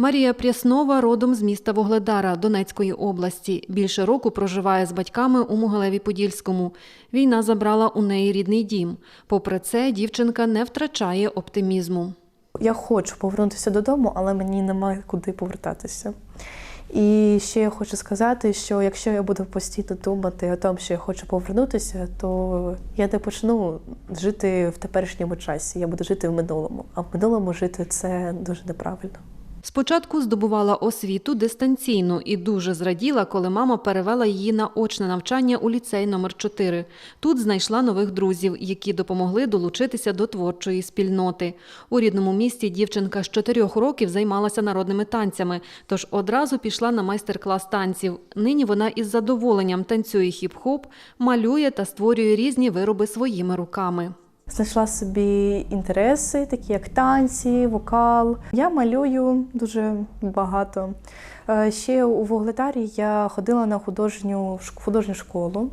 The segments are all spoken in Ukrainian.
Марія Пряснова родом з міста Вогледара Донецької області. Більше року проживає з батьками у Могилеві-Подільському. Війна забрала у неї рідний дім. Попри це, дівчинка не втрачає оптимізму. Я хочу повернутися додому, але мені немає куди повертатися. І ще я хочу сказати, що якщо я буду постійно думати о тому, що я хочу повернутися, то я не почну жити в теперішньому часі. Я буду жити в минулому. А в минулому жити це дуже неправильно. Спочатку здобувала освіту дистанційно і дуже зраділа, коли мама перевела її на очне навчання у ліцей номер 4 Тут знайшла нових друзів, які допомогли долучитися до творчої спільноти. У рідному місті дівчинка з чотирьох років займалася народними танцями, тож одразу пішла на майстер-клас танців. Нині вона із задоволенням танцює хіп-хоп, малює та створює різні вироби своїми руками. Знайшла собі інтереси, такі як танці, вокал. Я малюю дуже багато. Е, Ще у Вугледарі я ходила на художню, художню школу.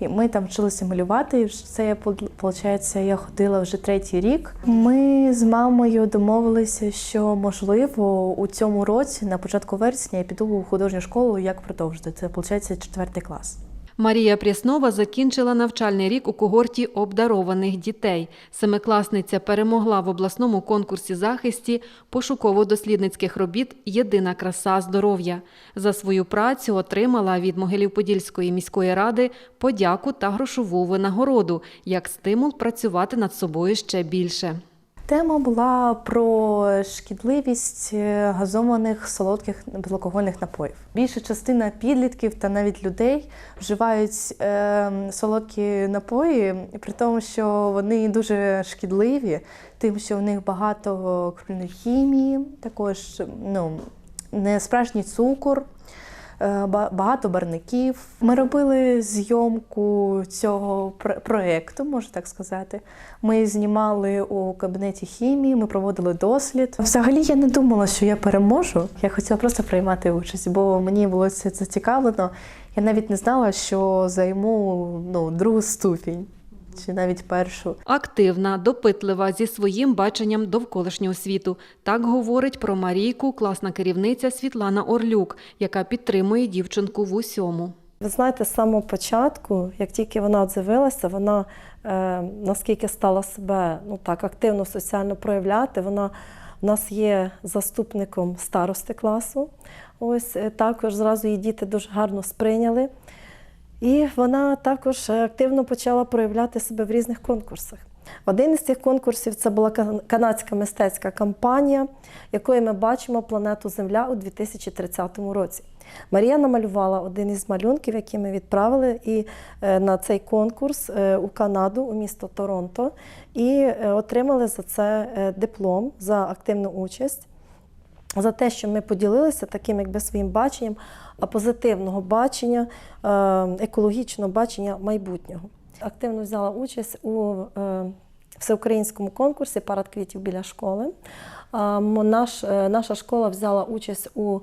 І ми там вчилися малювати. Це виходить, я ходила вже третій рік. Ми з мамою домовилися, що можливо у цьому році, на початку вересня, я піду у художню школу, як продовжити. Це виходить четвертий клас. Марія Пряснова закінчила навчальний рік у когорті обдарованих дітей. Семикласниця перемогла в обласному конкурсі захисті пошуково-дослідницьких робіт Єдина краса здоров'я. За свою працю отримала від Могилів-Подільської міської ради подяку та грошову винагороду як стимул працювати над собою ще більше. Тема була про шкідливість е, газованих солодких безалкогольних напоїв. Більша частина підлітків та навіть людей вживають е, солодкі напої, при тому, що вони дуже шкідливі, тим, що в них багато хімії, також ну, справжній цукор. Е, ба- Багато барників. Ми робили зйомку цього пр- проекту, можна так сказати. Ми знімали у кабінеті хімії, ми проводили дослід. Взагалі я не думала, що я переможу. Я хотіла просто приймати участь, бо мені було це зацікавлено. Я навіть не знала, що займу ну, другу ступінь чи навіть першу. Активна, допитлива зі своїм баченням довколишнього світу. Так говорить про Марійку класна керівниця Світлана Орлюк, яка підтримує дівчинку в усьому. Ви знаєте, з самого початку, як тільки вона з'явилася, вона е, наскільки стала себе ну так активно соціально проявляти, вона в нас є заступником старости класу. Ось е, також зразу її діти дуже гарно сприйняли. І вона також е, активно почала проявляти себе в різних конкурсах. Один із цих конкурсів це була канадська мистецька кампанія, якою ми бачимо планету Земля у 2030 році. Марія намалювала один із малюнків, які ми відправили і е, на цей конкурс е, у Канаду, у місто Торонто, і отримали за це диплом за активну участь за те, що ми поділилися таким якби своїм баченням позитивного бачення, е, екологічного бачення майбутнього. Активно взяла участь у е, всеукраїнському конкурсі Парад квітів біля школи. Наш, е, наша школа взяла участь у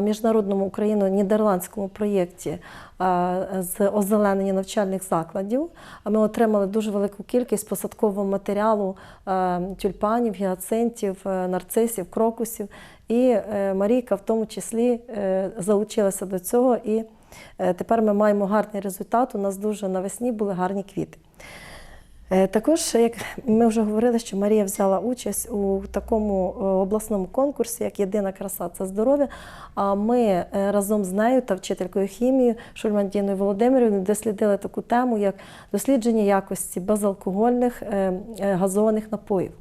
міжнародному україно-нідерландському проєкті з озеленення навчальних закладів. Ми отримали дуже велику кількість посадкового матеріалу е, тюльпанів, гіацинтів, е, нарцисів, крокусів. І Марійка в тому числі залучилася до цього. І тепер ми маємо гарний результат. У нас дуже навесні були гарні квіти. Е, Також, як ми вже говорили, що Марія взяла участь у такому е, обласному конкурсі, як Єдина краса це здоров'я. А ми е, разом з нею та вчителькою хімії Шульман Діною Володимирівною дослідили таку тему, як дослідження якості безалкогольних газованих напоїв.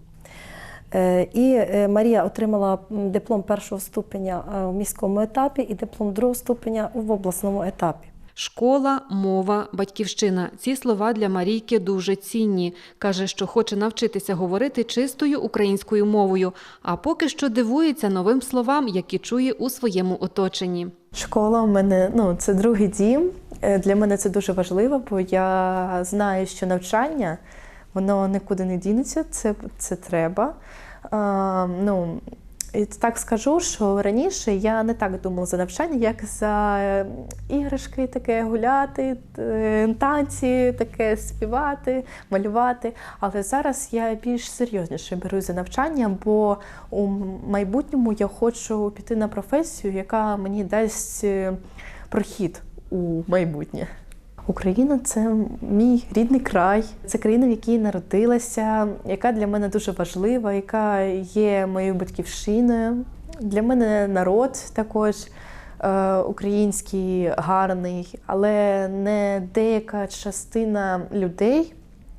І Марія отримала диплом першого ступеня в міському етапі і диплом другого ступеня в обласному етапі. Школа, мова, батьківщина ці слова для Марійки дуже цінні. каже, що хоче навчитися говорити чистою українською мовою, а поки що дивується новим словам, які чує у своєму оточенні. Школа в мене ну, це другий дім. Е, Для мене це дуже важливо, бо я знаю, що навчання воно нікуди не дінеться, це, це треба. А, ну, так скажу, що раніше я не так думала за навчання, як за іграшки, таке гуляти, е, танці, таке співати, малювати. Але зараз я більш серйозніше беру за навчання, бо у майбутньому я хочу піти на професію, яка мені дасть е, прохід у майбутнє. Україна це мій рідний край, це країна, в якій народилася, яка для мене дуже важлива, яка є моєю батьківщиною. Для мене народ також е, український, гарний, але не деяка частина людей.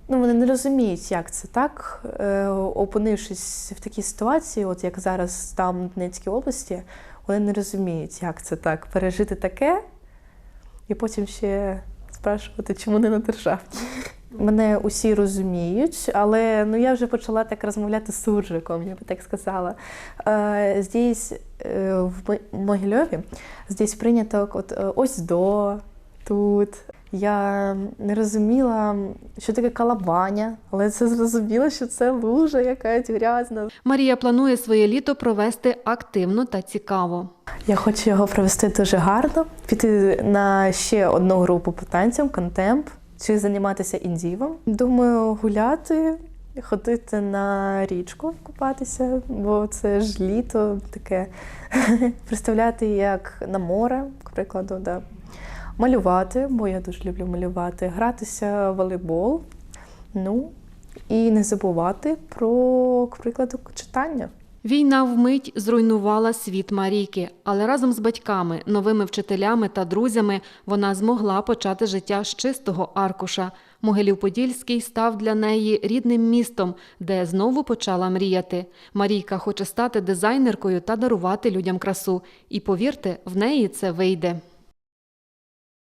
Ну, вони не розуміють, як це так, е, опинившись в такій ситуації, от як зараз там в Донецькій області, вони не розуміють, як це так, пережити таке, і потім ще спрашувати, чому не на державні. Мене усі розуміють, але ну я вже почала так розмовляти з суржиком, я би так сказала. Е, здесь, е, в Могильові, здесь прийнято от, е, ось до тут. Я не розуміла, що таке калабаня, але це зрозуміло, що це лужа якась грязна. Марія планує своє літо провести активно та цікаво. Я хочу його провести дуже гарно, піти на ще одну групу по танцям, контемп, чи займатися індівом. Думаю, гуляти, ходити на річку, купатися, бо це ж літо таке. Представляти як на море, к прикладу, да. малювати, бо я дуже люблю малювати, гратися в волейбол. Ну і не забувати про, к прикладу, читання. Війна вмить зруйнувала світ Марійки, але разом з батьками, новими вчителями та друзями вона змогла почати життя з чистого аркуша. Могилів-Подільський став для неї рідним містом, де знову почала мріяти. Марійка хоче стати дизайнеркою та дарувати людям красу. І повірте, в неї це вийде.